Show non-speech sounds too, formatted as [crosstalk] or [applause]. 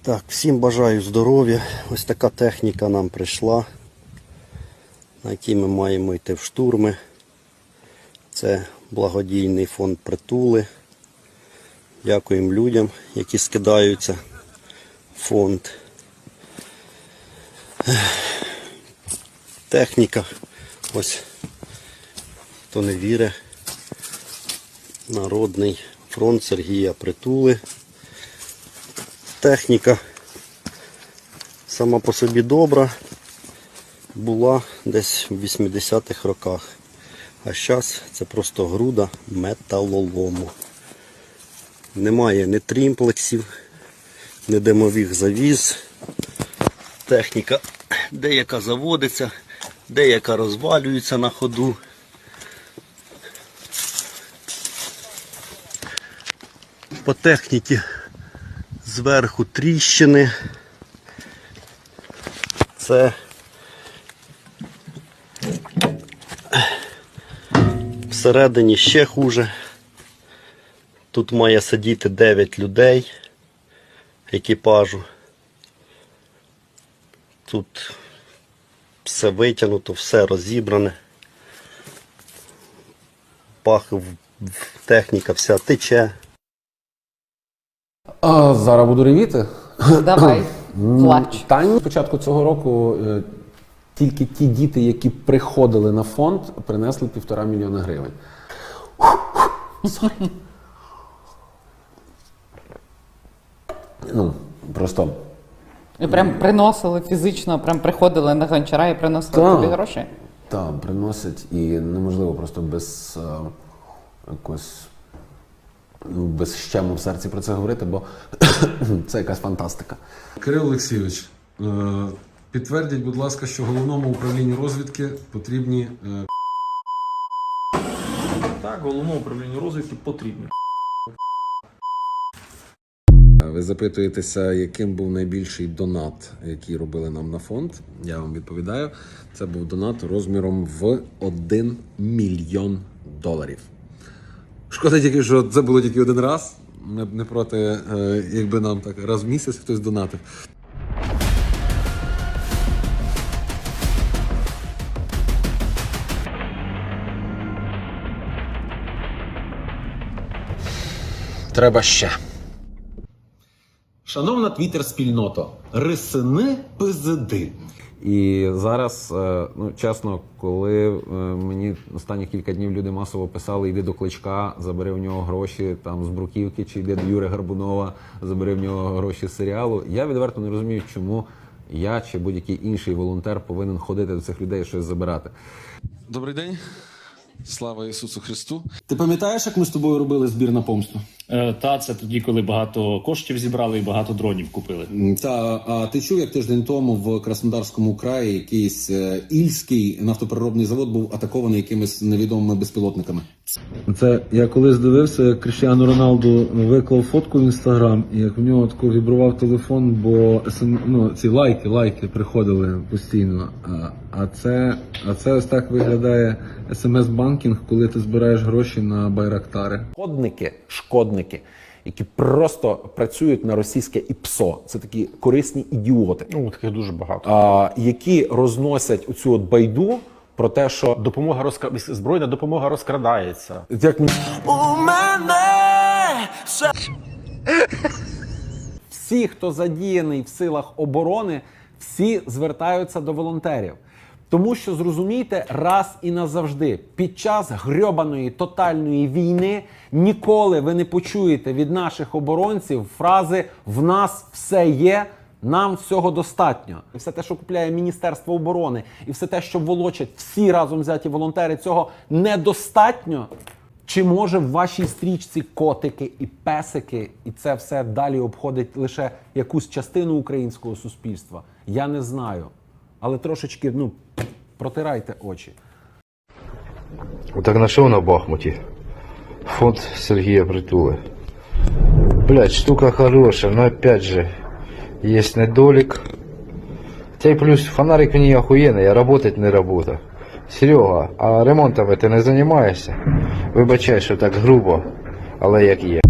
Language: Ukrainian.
Так, всім бажаю здоров'я. Ось така техніка нам прийшла, на якій ми маємо йти в штурми. Це благодійний фонд притули. Дякуємо людям, які скидаються в фонд. Техніка. Ось, хто не вірить, Народний фронт Сергія Притули. Техніка сама по собі добра була десь в 80-х роках. А зараз це просто груда металолому. Немає ні трімплексів, ні димових завіз. Техніка деяка заводиться, деяка розвалюється на ходу. По техніці зверху тріщини. Це всередині ще хуже. Тут має сидіти 9 людей екіпажу. Тут все витягнуто, все розібране. Пах, техніка вся тече. А, зараз буду ревіти. Давай, плач. Та ні. Початку цього року е, тільки ті діти, які приходили на фонд, принесли півтора мільйона гривень. Sorry. Ну, просто. І прям приносили фізично, прям приходили на гончара і приносили Так. тобі гроші. Та, приносять і неможливо просто без е, якось ну, без щему в серці про це говорити, бо [coughs] це якась фантастика. Кирил Олексійович, е, підтвердіть, будь ласка, що головному управлінню розвідки потрібні е, Так, головному управлінню розвідки потрібні. Ви запитуєтеся, яким був найбільший донат, який робили нам на фонд. Я вам відповідаю. Це був донат розміром в 1 мільйон доларів. Шкода тільки, що це було тільки один раз. Ми б не проти, е, якби нам так раз в місяць хтось донатив. Треба ще. Шановна твіттер-спільнота, рисини пизди. І зараз, е, ну чесно, коли е, мені останні кілька днів люди масово писали, йди до кличка, забери в нього гроші там з бруківки, чи йди до Юри Гарбунова, забери в нього гроші з серіалу. Я відверто не розумію, чому я чи будь-який інший волонтер повинен ходити до цих людей і щось забирати. Добрий день. Слава Ісусу Христу. Ти пам'ятаєш, як ми з тобою робили збір на помсту? Е, Та це тоді, коли багато коштів зібрали і багато дронів купили. Та а ти чув, як тиждень тому в Краснодарському краї якийсь е, ільський нафтопереробний завод був атакований якимись невідомими безпілотниками? Це я колись дивився, як Кріштіану Роналду виклав фотку в інстаграм, і як в нього тако вібрував телефон, бо СМ ну, ці лайки, лайки приходили постійно. А, а це а це ось так виглядає смс-банкінг, коли ти збираєш гроші на байрактари. Шкодники, шкодники, які просто працюють на російське ІПСО. Це такі корисні ідіоти. Ну, таких дуже багато. а, які розносять оцю от байду про те, що Допомога розкра... збройна допомога розкрадається. як мені- всі, хто задіяний в силах оборони, всі звертаються до волонтерів. Тому що зрозумійте раз і назавжди, під час грьобаної тотальної війни ніколи ви не почуєте від наших оборонців фрази В нас все є, нам всього достатньо. І все те, що купляє Міністерство оборони, і все те, що волочать всі разом взяті волонтери, цього недостатньо. Чи може в вашій стрічці котики і песики, і це все далі обходить лише якусь частину українського суспільства? Я не знаю. Але трошечки, ну, протирайте очі. Так нашел на Бахмуте. Фонд Сергея Притула. Блять, штука хорошая, но опять же, есть недолик. Хотя и плюс фонарик в ней охуенный, а работать не работа. Серега, а ремонтами ти не займаєшся? Вибачай, що так грубо, але як є.